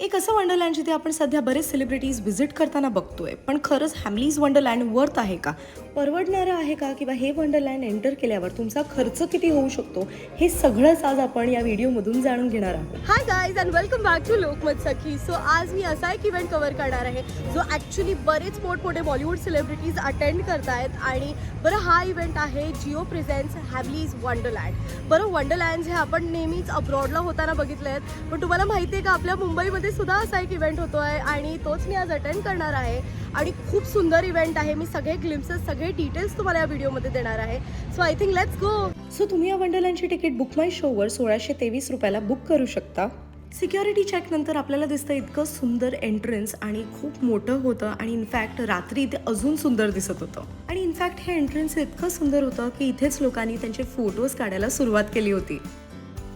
एक असं वंडरलँड जिथे आपण सध्या बरेच सेलिब्रिटीज व्हिजिट करताना बघतोय. पण खरंच हॅमलीज वंडरलँड वर्थ आहे का? परवडणारं आहे का? किंवा हे वंडरलँड एंटर केल्यावर तुमचा खर्च किती होऊ शकतो? हे सगळंच आज आपण या व्हिडिओमधून जाणून घेणार आहोत. Hi guys and welcome back to Lokmat Sakhi so आज मी असा एक इव्हेंट कव्हर करणार आहे जो ॲक्च्युली बरेच मोठमोठे बॉलिवूड सेलिब्रिटीज अटेंड करतायत आणि बरं हा इव्हेंट आहे जिओ प्रेझेन्स हॅमलीज वंडरलँड बरं वंडरलँड हे आपण नेहमीच अब्रॉडला होताना बघितले आहेत पण तुम्हाला माहिती आहे का आपल्या मुंबईमध्ये सुद्धा असा एक इव्हेंट होतो आहे आणि तोच मी आज अटेंड करणार आहे. आणि खूप सुंदर इव्हेंट आहे. मी सगळे ग्लिम्सेस सगळे डिटेल्स तुम्हाला या व्हिडिओमध्ये देणार आहे. So I think let's go so तुम्ही या वंडरलँडची तिकीट बुक माय शोवर सोळाशे तेवीस रुपयाला बुक करू शकता. सिक्युरिटी चेक नंतर आपल्याला दिसतं इतकं सुंदर एंट्रन्स आणि खूप मोठं होतं आणि इनफॅक्ट रात्री इथे अजून सुंदर दिसत होतं. आणि इनफॅक्ट हे एंट्रन्स इतकं सुंदर होतं की इथेच लोकांनी त्यांचे फोटोज काढायला सुरुवात केली होती.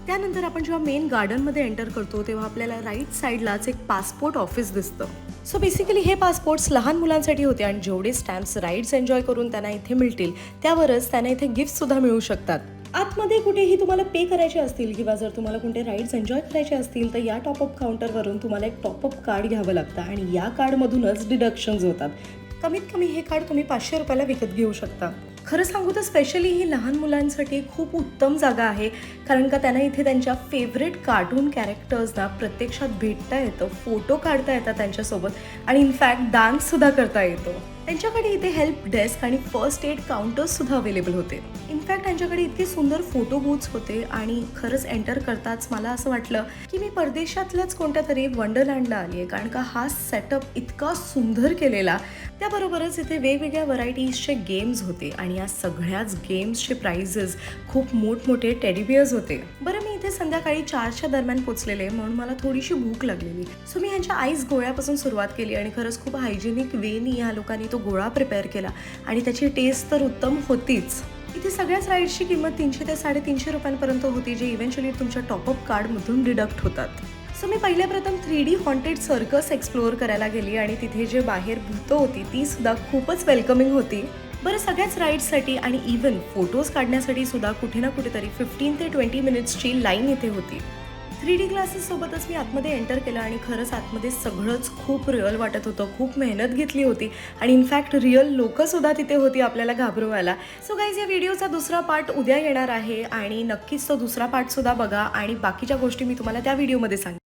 त्यानंतर आपण जेव्हा मेन गार्डनमध्ये एंटर करतो तेव्हा आपल्याला राईट साईडलाच एक पासपोर्ट ऑफिस दिसतं. सो बेसिकली हे पासपोर्ट्स लहान मुलांसाठी होते आणि जेवढे स्टॅम्प्स राईड्स एन्जॉय करून त्यांना इथे मिळतील त्यावरच त्यांना इथे गिफ्टसुद्धा मिळू शकतात. आतमध्ये कुठेही तुम्हाला पे करायचे असतील किंवा जर तुम्हाला कोणते राईड्स एन्जॉय करायचे असतील तर या टॉपअप काउंटरवरून तुम्हाला एक टॉपअप कार्ड घ्यावं लागतं आणि या कार्डमधूनच डिडक्शन्स होतात. कमीत कमी हे कार्ड तुम्ही पाचशे रुपयाला विकत घेऊ शकता. खरं सांगू तर स्पेशली ही लहान मुलांसाठी खूप उत्तम जागा आहे. कारण का त्यांना इथे त्यांच्या फेवरेट कार्टून कॅरेक्टर्सना प्रत्यक्षात भेटता येतं फोटो काढता येतात त्यांच्यासोबत. आणि इनफॅक्ट डान्ससुद्धा करता येतो. त्यांच्याकडे इथे हेल्प डेस्क आणि फर्स्ट एड काउंटर्स सुद्धा अवेलेबल होते. इनफॅक्ट त्यांच्याकडे इतके सुंदर फोटो बूथ्स होते आणि खरंच एंटर करताच मला असं वाटलं की मी परदेशातल्याच कोणत्या तरी वंडरलँडला आली आहे. कारण का हा सेटअप इतका सुंदर केलेला त्याबरोबरच इथे वेगवेगळ्या व्हरायटीजचे गेम्स होते आणि या सगळ्याच गेम्सचे प्राइजेस खूप मोठमोठे टेडीबियर्स होते. बरं इथे संध्याकाळी चारच्या दरम्यान पोचलेले म्हणून मला थोडीशी भूक लागलेली सो मी ह्यांच्या आईस गोळ्यापासून सुरुवात केली आणि खरंच खूप हायजेनिक वेनी या लोकांनी तो गोळा प्रिपेअर केला. आणि त्याची टेस्ट तर उत्तम होतीच. इथे सगळ्याच राईड्सची किंमत तीनशे ते साडेतीनशे रुपयांपर्यंत होती जे इव्हेंच्युअली तुमच्या टॉपअप कार्डमधून डिडक्ट होतात. सो मी पहिल्या प्रथम three D haunted circus explore करायला गेली आणि तिथे जे बाहेर भूतं होती ती सुद्धा खूपच वेलकमिंग होती. बरं सगळ्याच राईड्ससाठी आणि इव्हन फोटोज काढण्यासाठी सुद्धा कुठे ना कुठेतरी फिफ्टीन ते ट्वेंटी मिनिट्सची लाईन इथे होती. थ्री डी क्लासेससोबतच मी आतमध्ये एंटर केलं आणि खरंच आतमध्ये सगळंच खूप रिअल वाटत होतं. खूप मेहनत घेतली होती आणि इनफॅक्ट रिअल लोकंसुद्धा तिथे होती आपल्याला घाबरवायला. सो गाईज या व्हिडिओचा दुसरा पार्ट उद्या येणार आहे आणि नक्कीच तो दुसरा पार्टसुद्धा बघा आणि बाकीच्या गोष्टी मी तुम्हाला त्या व्हिडिओमध्ये सांगते.